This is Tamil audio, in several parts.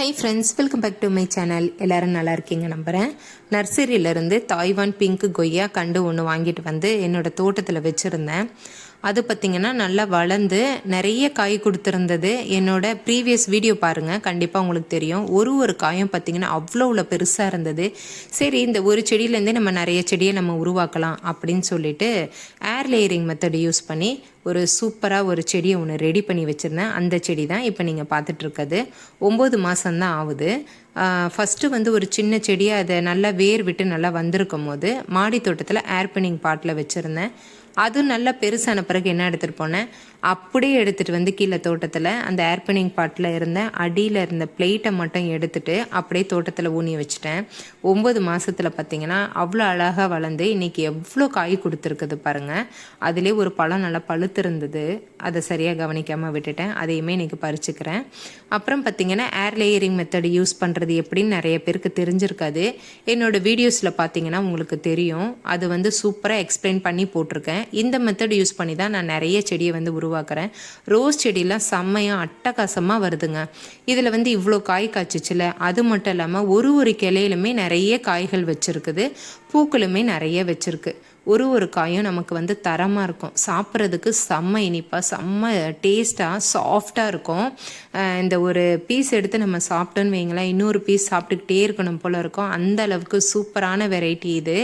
Hi friends welcome back to my channel எல்லோரும் நல்லா இருக்கீங்க நம்புகிறேன் நர்சரியிலேருந்து தாய்வான் பிங்க் கொய்யா கண்டு ஒன்று வாங்கிட்டு வந்து என்னோடய தோட்டத்தில் வச்சுருந்தேன். அது பார்த்திங்கன்னா நல்லா வளர்ந்து நிறைய காய் கொடுத்துருந்தது. என்னோட ப்ரீவியஸ் வீடியோ பாருங்கள் கண்டிப்பாக உங்களுக்கு தெரியும். ஒரு ஒரு காயும் பார்த்திங்கன்னா அவ்வளோ உள்ள பெருசாக இருந்தது. சரி இந்த ஒரு செடியிலேருந்தே நம்ம நிறைய செடியை நம்ம உருவாக்கலாம் அப்படின்னு சொல்லிட்டு ஏர் லேயரிங் மெத்தட் யூஸ் பண்ணி ஒரு சூப்பராக ஒரு செடியை ஒன்று ரெடி பண்ணி வச்சுருந்தேன். அந்த செடி தான் இப்போ நீங்கள் பார்த்துட்ருக்கிறது ஒம்பது மாதம்தான் ஆகுது. ஃபஸ்ட்டு வந்து ஒரு சின்ன செடியை அதை நல்லா வேர் விட்டு நல்லா வந்திருக்கும் போது மாடி தோட்டத்தில் ஏர்பனிங் பாட்டில் வச்சுருந்தேன். அதுவும் நல்லா பெருசான பிறகு என்ன எடுத்துகிட்டு போனேன்? அப்படியே எடுத்துகிட்டு வந்து கீழே தோட்டத்தில் அந்த ஏர்பனிங் பாட்டில் இருந்த அடியில் இருந்த பிளேட்டை மட்டும் எடுத்துகிட்டு அப்படியே தோட்டத்தில் ஊனி வச்சுட்டேன். ஒம்பது மாதத்தில் பார்த்தீங்கன்னா அவ்வளோ அழகாக வளர்ந்து இன்றைக்கி எவ்வளோ காய் கொடுத்துருக்குது பாருங்கள் அதிலே ஒரு பழம் நல்லா பழுத்திருந்தது அதை சரியாக கவனிக்காமல் விட்டுட்டேன். அதையுமே இன்றைக்கி பறிச்சுக்கிறேன். அப்புறம் பார்த்தீங்கன்னா ஏர் லேயரிங் மெத்தட் யூஸ் பண்ணுறது எப்படின்னு நிறைய பேருக்கு தெரிஞ்சிருக்காது. என்னோடய வீடியோஸில் பார்த்தீங்கன்னா உங்களுக்கு தெரியும். அது வந்து சூப்பராக எக்ஸ்பிளைன் பண்ணி போட்டிருக்கேன். இந்த மெத்தட் யூஸ் பண்ணி தான் நான் நிறைய செடியை வந்து உருவாக்குறேன். ரோஸ் செடியெலாம் செம்மையாக அட்டகாசமாக வருதுங்க. இதில் வந்து இவ்வளோ காய் காய்ச்சிச்சில அது மட்டும் இல்லாமல் ஒரு ஒரு கிளையிலுமே நிறைய காய்கள் வச்சுருக்குது. பூக்களுமே நிறைய வச்சுருக்கு. ஒரு ஒரு காயும் நமக்கு வந்து தரமாக இருக்கும். சாப்பிட்றதுக்கு செம்ம இனிப்பாக செம்ம டேஸ்ட்டாக சாஃப்டாக இருக்கும். இந்த ஒரு பீஸ் எடுத்து நம்ம சாப்பிட்டோன்னு வைங்களேன் இன்னொரு பீஸ் சாப்பிட்டுக்கிட்டே இருக்கணும் போல் இருக்கும். அந்த அளவுக்கு சூப்பரான வெரைட்டி இது.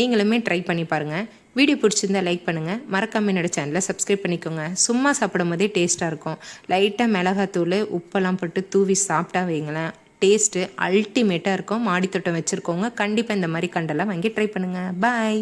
நீங்களுமே ட்ரை பண்ணி பாருங்கள் வீடியோ பிடிச்சிருந்தா லைக் பண்ணுங்கள் மறக்காம என்னோடய சேனலை சப்ஸ்கிரைப் பண்ணிக்கோங்க. சும்மா சாப்பிடும் போதே டேஸ்ட்டாக இருக்கும். லைட்டாக மிளகாத்தூள் உப்பெல்லாம் போட்டு தூவி சாப்பிட்டா வைங்களேன். டேஸ்ட்டு அல்டிமேட்டாக இருக்கும். மாடித்தோட்டம் வச்சுருக்கோங்க கண்டிப்பாக இந்த மாதிரி கண்டெல்லாம் வாங்கி ட்ரை பண்ணுங்கள் பாய்